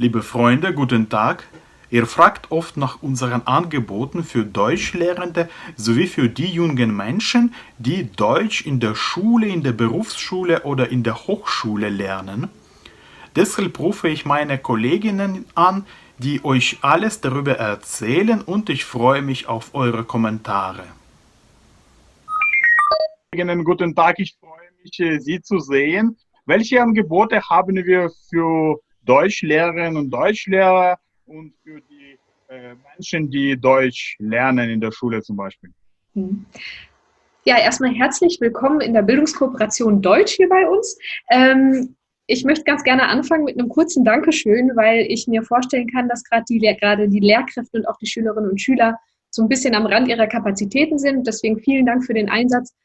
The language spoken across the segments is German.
Liebe Freunde, guten Tag. Ihr fragt oft nach unseren Angeboten für Deutschlehrende sowie für die jungen Menschen, die Deutsch in der Schule, in der Berufsschule oder in der Hochschule lernen. Deshalb rufe ich meine Kolleginnen an, die euch alles darüber erzählen und ich freue mich auf eure Kommentare. Guten Tag, ich freue mich, äh, Sie zu sehen. Welche Angebote haben wir für Deutschlehrerinnen und Deutschlehrer und für die äh, Menschen, die Deutsch lernen in der Schule zum Beispiel. Hm. Ja, erstmal herzlich willkommen in der Bildungskooperation Deutsch hier bei uns. Ähm, ich möchte ganz gerne anfangen mit einem kurzen Dankeschön, weil ich mir vorstellen kann, dass gerade die, gerade die Lehrkräfte und auch die Schülerinnen und Schüler so ein bisschen am Rand ihrer Kapazitäten sind. Deswegen vielen Dank für den Einsatz.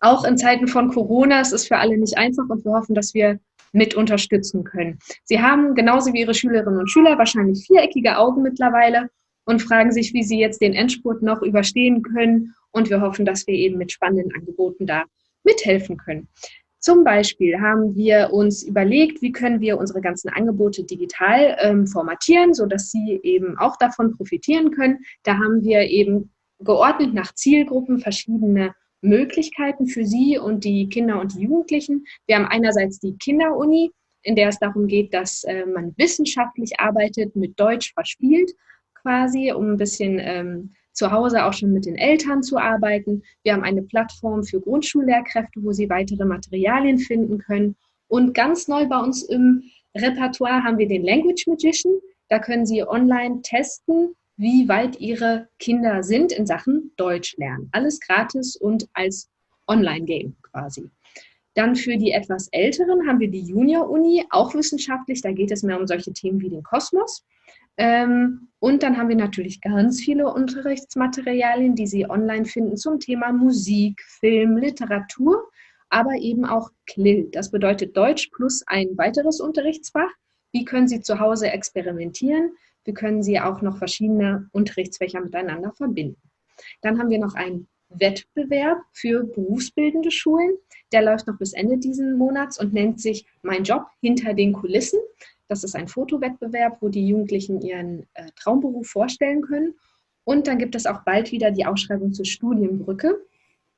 Auch in Zeiten von Corona, es ist für alle nicht einfach und wir hoffen, dass wir mit unterstützen können. Sie haben genauso wie Ihre Schülerinnen und Schüler wahrscheinlich viereckige Augen mittlerweile und fragen sich, wie Sie jetzt den Endspurt noch überstehen können. Und wir hoffen, dass wir eben mit spannenden Angeboten da mithelfen können. Zum Beispiel haben wir uns überlegt, wie können wir unsere ganzen Angebote digital ähm, formatieren, sodass Sie eben auch davon profitieren können. Da haben wir eben geordnet nach Zielgruppen verschiedene Möglichkeiten für Sie und die Kinder und die Jugendlichen. Wir haben einerseits die Kinderuni, in der es darum geht, dass äh, man wissenschaftlich arbeitet, mit Deutsch verspielt quasi, um ein bisschen ähm, zu Hause auch schon mit den Eltern zu arbeiten. Wir haben eine Plattform für Grundschullehrkräfte, wo Sie weitere Materialien finden können. Und ganz neu bei uns im Repertoire haben wir den Language Magician. Da können Sie online testen, wie weit ihre Kinder sind in Sachen Deutsch lernen. Alles gratis und als Online-Game quasi. Dann für die etwas Älteren haben wir die Junior-Uni, auch wissenschaftlich. Da geht es mehr um solche Themen wie den Kosmos. Ähm, und dann haben wir natürlich ganz viele Unterrichtsmaterialien, die Sie online finden zum Thema Musik, Film, Literatur, aber eben auch CLIL. Das bedeutet Deutsch plus ein weiteres Unterrichtsfach. Wie können Sie zu Hause experimentieren? Wir können sie auch noch verschiedene Unterrichtsfächer miteinander verbinden. Dann haben wir noch einen Wettbewerb für berufsbildende Schulen. Der läuft noch bis Ende diesen Monats und nennt sich Mein Job hinter den Kulissen. Das ist ein Fotowettbewerb, wo die Jugendlichen ihren äh, Traumberuf vorstellen können. Und dann gibt es auch bald wieder die Ausschreibung zur Studienbrücke,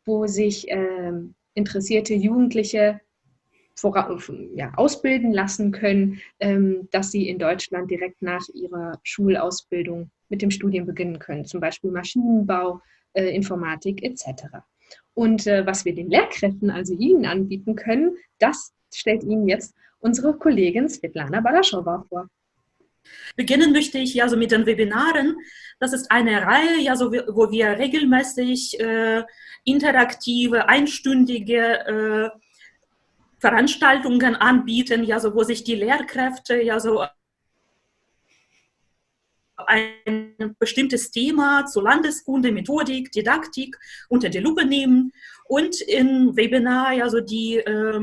wo sich äh, interessierte Jugendliche ja, ausbilden lassen können, ähm, dass sie in Deutschland direkt nach ihrer Schulausbildung mit dem Studium beginnen können, zum Beispiel Maschinenbau, äh, Informatik etc. Und äh, was wir den Lehrkräften, also Ihnen anbieten können, das stellt Ihnen jetzt unsere Kollegin Svetlana Balaschowa vor. Beginnen möchte ich ja so mit den Webinaren. Das ist eine Reihe, ja, so, wo wir regelmäßig äh, interaktive, einstündige äh, Veranstaltungen anbieten, ja, so, wo sich die Lehrkräfte ja so ein bestimmtes Thema zu Landeskunde, Methodik, Didaktik unter die Lupe nehmen und im Webinar ja so die äh,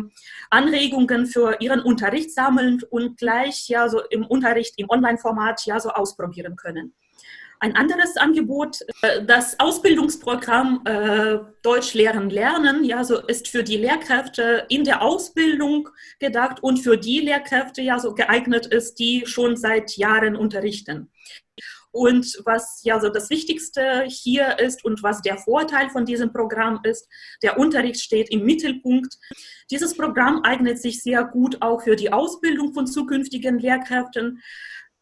Anregungen für ihren Unterricht sammeln und gleich ja so im Unterricht im Online-Format ja so ausprobieren können. Ein anderes Angebot, äh, das Ausbildungsprogramm äh, Deutsch lehren lernen, ja, so ist für die Lehrkräfte in der Ausbildung gedacht und für die Lehrkräfte ja so geeignet ist, die schon seit Jahren unterrichten. Und was ja so das Wichtigste hier ist und was der Vorteil von diesem Programm ist, der Unterricht steht im Mittelpunkt. Dieses Programm eignet sich sehr gut auch für die Ausbildung von zukünftigen Lehrkräften.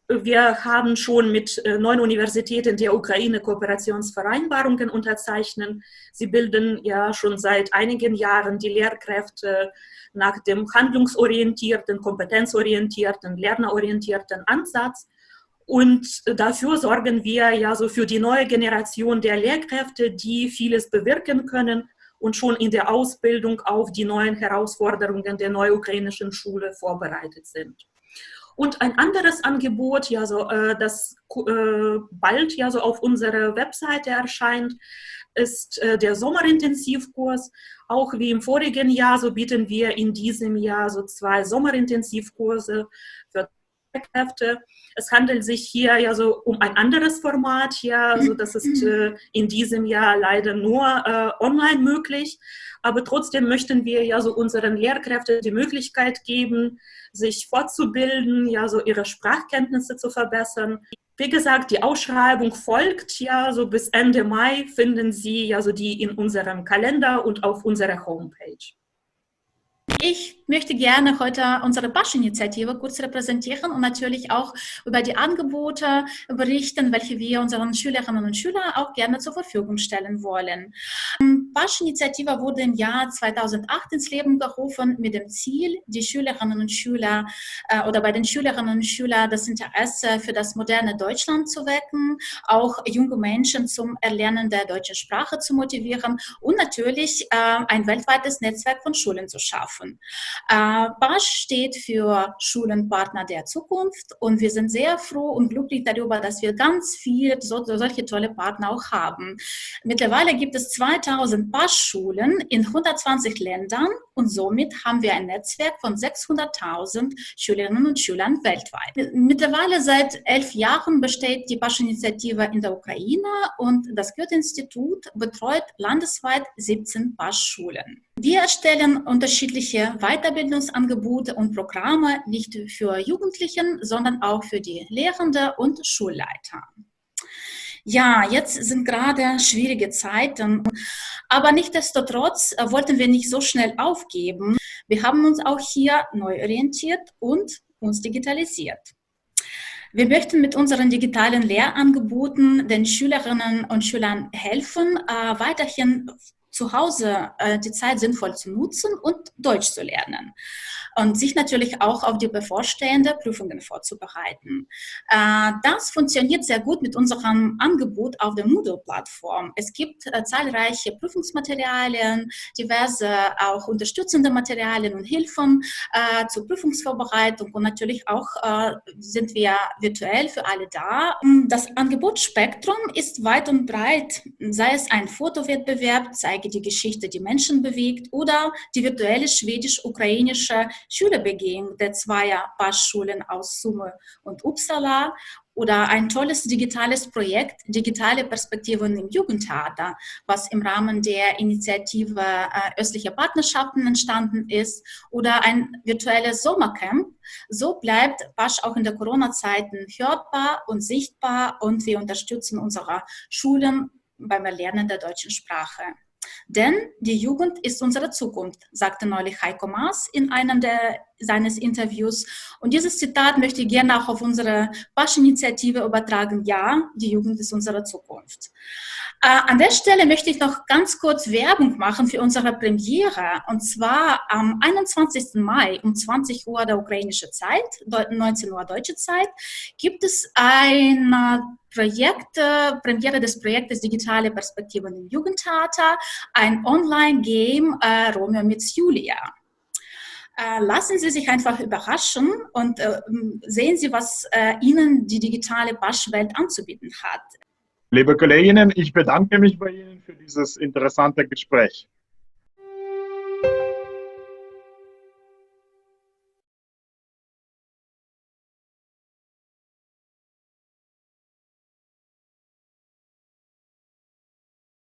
Wir haben schon mit äh, neun Universitäten der Ukraine Kooperationsvereinbarungen unterzeichnet. Sie bilden ja schon seit einigen Jahren die Lehrkräfte nach dem handlungsorientierten, kompetenzorientierten, lernerorientierten Ansatz. Und dafür sorgen wir ja so für die neue Generation der Lehrkräfte, die vieles bewirken können und schon in der Ausbildung auf die neuen Herausforderungen der neuukrainischen Schule vorbereitet sind. Und ein anderes Angebot, ja, so, äh, das äh, bald ja so auf unserer Webseite erscheint, ist äh, der Sommerintensivkurs. Auch wie im vorigen Jahr, so bieten wir in diesem Jahr so zwei Sommerintensivkurse für Lehrkräfte. Es handelt sich hier ja so um ein anderes Format, ja, also das ist äh, in diesem Jahr leider nur äh, online möglich. Aber trotzdem möchten wir ja so unseren Lehrkräften die Möglichkeit geben, sich fortzubilden, ja, so ihre Sprachkenntnisse zu verbessern. Wie gesagt, die Ausschreibung folgt ja, so bis Ende Mai finden Sie ja so die in unserem Kalender und auf unserer Homepage. Ich möchte gerne heute unsere Basch-Initiative kurz repräsentieren und natürlich auch über die Angebote berichten, welche wir unseren Schülerinnen und Schülern auch gerne zur Verfügung stellen wollen. Die Basch-Initiative wurde im Jahr 2008 ins Leben gerufen mit dem Ziel, die Schülerinnen und Schüler äh, oder bei den Schülerinnen und Schülern das Interesse für das moderne Deutschland zu wecken, auch junge Menschen zum Erlernen der deutschen Sprache zu motivieren und natürlich äh, ein weltweites Netzwerk von Schulen zu schaffen schaffen. Äh, BASH steht für Schulenpartner der Zukunft und wir sind sehr froh und glücklich darüber, dass wir ganz viele so, solche tolle Partner auch haben. Mittlerweile gibt es 2000 BASH-Schulen in 120 Ländern und somit haben wir ein Netzwerk von 600.000 Schülerinnen und Schülern weltweit. Mittlerweile seit elf Jahren besteht die BASH-Initiative in der Ukraine und das Goethe-Institut betreut landesweit 17 BASH-Schulen. Wir erstellen unterschiedliche Weiterbildungsangebote und Programme nicht für Jugendlichen, sondern auch für die Lehrende und Schulleiter. Ja, jetzt sind gerade schwierige Zeiten, aber nichtdestotrotz wollten wir nicht so schnell aufgeben. Wir haben uns auch hier neu orientiert und uns digitalisiert. Wir möchten mit unseren digitalen Lehrangeboten den Schülerinnen und Schülern helfen, äh, weiterhin zu Hause äh, die Zeit sinnvoll zu nutzen und Deutsch zu lernen und sich natürlich auch auf die bevorstehenden Prüfungen vorzubereiten. Äh, das funktioniert sehr gut mit unserem Angebot auf der Moodle-Plattform. Es gibt äh, zahlreiche Prüfungsmaterialien, diverse auch unterstützende Materialien und Hilfen äh, zur Prüfungsvorbereitung und natürlich auch sind wir virtuell für alle da. Das Angebotsspektrum ist weit und breit, sei es ein Fotowettbewerb, zeige die Geschichte, die Menschen bewegt oder die virtuelle schwedisch-ukrainische Schülerbegehung der zweier Bassschulen aus Summe und Uppsala oder ein tolles digitales Projekt, digitale Perspektiven im Jugendtheater, was im Rahmen der Initiative äh, Östliche Partnerschaften entstanden ist, oder ein virtuelles Sommercamp. So bleibt Pasch auch in der Corona-Zeiten hörbar und sichtbar und wir unterstützen unsere Schulen beim Erlernen der deutschen Sprache. Denn die Jugend ist unsere Zukunft, sagte neulich Heiko Maas in einem der, seines Interviews. Und dieses Zitat möchte ich gerne auch auf unsere Pasch-Initiative übertragen. Ja, die Jugend ist unsere Zukunft. Äh, an der Stelle möchte ich noch ganz kurz Werbung machen für unsere Premiere. Und zwar am 21. Mai um 20 Uhr der ukrainische Zeit, 19 Uhr deutsche Zeit, gibt es eine Projekt, Premiere des Projektes Digitale Perspektiven im Jugendtheater, ein Online-Game äh, Romeo mit Julia. Äh, lassen Sie sich einfach überraschen und äh, sehen Sie, was Ihnen die digitale Baschwelt anzubieten hat. Liebe Kolleginnen, ich bedanke mich bei Ihnen für dieses interessante Gespräch.